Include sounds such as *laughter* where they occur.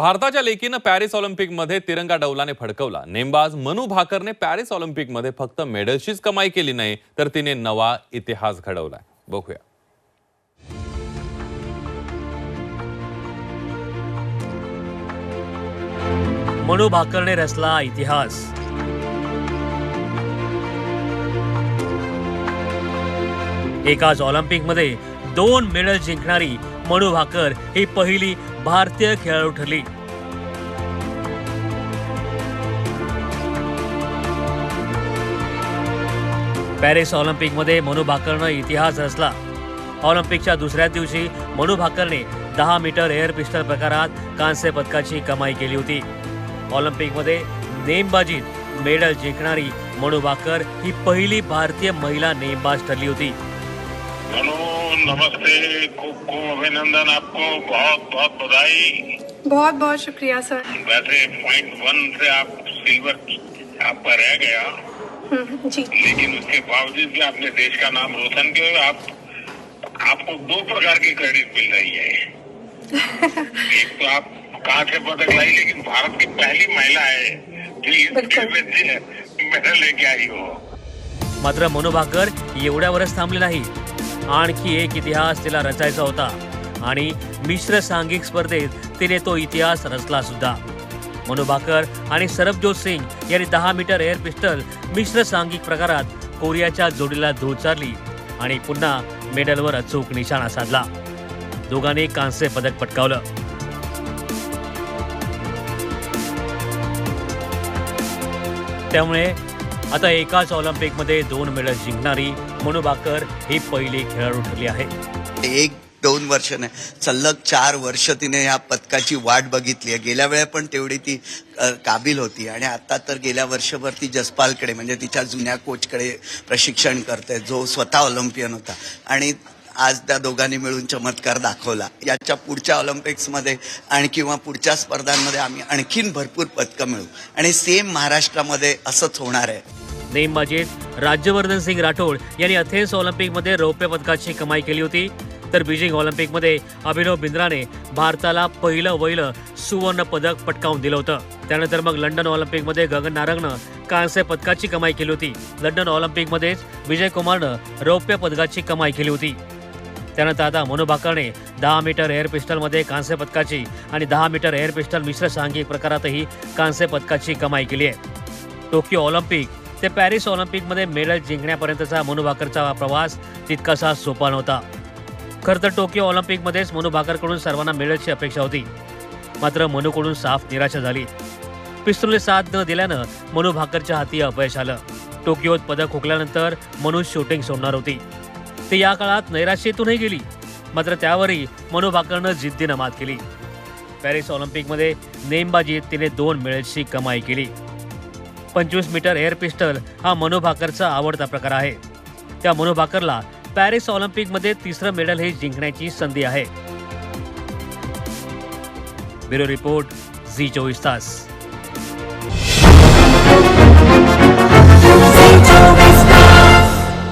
भारताच्या लेकीनं पॅरिस ऑलिम्पिकमध्ये तिरंगा डौलाने फडकवला. नेमबाज मनू भाकरने पॅरिस ऑलिम्पिकमध्ये फक्त मेडल्सचीच कमाई केली नाही तर तिने नवा इतिहास घडवलाय. बघूया. मनू भाकरने रचला इतिहास. एकाच ऑलिम्पिकमध्ये दोन मेडल जिंकणारी मनू भाकर ही पहिली भारतीय खेळाडू ठरली. पॅरिस ऑलिम्पिकमध्ये मनू भाकरनं इतिहास रचला. ऑलिम्पिकच्या दुसऱ्या दिवशी मनू भाकरने दहा मीटर एअर पिस्टल प्रकारात कांस्य पदकाची कमाई केली होती. ऑलिम्पिकमध्ये नेमबाजीत मेडल जिंकणारी मनू भाकर ही पहिली भारतीय महिला नेमबाज ठरली होती. मनु नमस्ते खूब खूब अभिनंदन आपको बहुत बहुत बधाई। बहुत बहुत शुक्रिया सर। वैसे पॉइंट वन से आप सिल्वर आपका रह गया हम्म, जी। लेकिन उसके बावजूद भी आपने देश का नाम रोशन किया आप आपको दो प्रकार की क्रेडिट मिल रही है। *laughs* एक तो आप कांस्य पदक लाई लेकिन भारत की पहली महिला है जो इस मेडल लेके आई हो। मात्र मनू भाकर एवढ्यावरच थांबली नाही. आणखी एक इतिहास तिला रचायचा होता. आणि मिश्र सांघिक स्पर्धेत तिने तो इतिहास रचला सुद्धा. मनु भाकर आणि सरबजोत सिंग यांनी दहा मीटर एअर पिस्टल मिश्र सांघिक प्रकारात कोरियाच्या जोडीला धूळ चारली आणि पुन्हा मेडलवर अचूक निशाणा साधला. दोघांनी कांस्य पदक पटकावलं. त्यामुळे आता एकाच ऑलिम्पिकमध्ये दोन मेडल जिंकणारी मनुबाकर ही पहिली खेळाडू ठरली आहे. एक दोन वर्ष नाही सलग चार वर्ष तिने या पदकाची वाट बघितली आहे. गेल्या वेळा पण तेवढी ती काबिल होती. आणि आता तर गेल्या वर्षभर ती जसपालकडे म्हणजे तिच्या जुन्या कोचकडे प्रशिक्षण करते जो स्वतः ऑलिम्पियन होता. आणि आज त्या दोघांनी मिळून चमत्कार दाखवला. याच्या पुढच्या ऑलिम्पिक्समध्ये आणि किंवा पुढच्या स्पर्धांमध्ये आम्ही आणखीन भरपूर पदकं मिळू आणि सेम महाराष्ट्रामध्ये असंच होणार आहे. नेमबाजीत राज्यवर्धन सिंग राठोड यांनी अथेन्स ऑलिम्पिकमध्ये रौप्य पदकाची कमाई केली होती. तर बीजिंग ऑलिम्पिकमध्ये अभिनव बिंद्राने भारताला पहिलं वहिलं सुवर्ण पदक पटकावून दिलं होतं. त्यानंतर मग लंडन ऑलिम्पिकमध्ये गगन नारंगनं कांस्य पदकाची कमाई केली होती. लंडन ऑलिम्पिकमध्येच विजय कुमारनं रौप्य पदकाची कमाई केली होती. त्यानंतर आता मनू भाकरने दहा मीटर एअर पिस्टलमध्ये कांस्य पदकाची आणि दहा मीटर एअर पिस्टल मिश्र सांघिक प्रकारातही कांस्य पदकाची कमाई केली आहे. टोकियो ऑलिम्पिक ते पॅरिस ऑलिम्पिकमध्ये मेडल जिंकण्यापर्यंतचा मनू भाकरचा प्रवास तितकासा सोपा नव्हता. खरं तर टोकियो ऑलिम्पिकमध्येच मनू भाकरकडून सर्वांना मेडलची अपेक्षा होती. मात्र मनूकडून साफ निराशा झाली. पिस्तूलने साथ न दिल्यानं मनू भाकरच्या हाती अपयश आलं. टोकियोत पदक हुकल्यानंतर मनू शूटिंग सोडणार होती. ती या काळात नैराश्येतूनही गेली. मात्र त्यावरही मनू भाकरनं जिद्दीनं मात केली. पॅरिस ऑलिम्पिकमध्ये नेमबाजीत तिने दोन मेडल्सची कमाई केली. पंचवीस मीटर एअर पिस्टल हा मनू भाकरचा आवडता प्रकार आहे. त्या मनू भाकरला पॅरिस ऑलिम्पिकमध्ये तिसरं मेडल हे जिंकण्याची संधी आहे. ब्युरो रिपोर्ट झी चोवीस तास.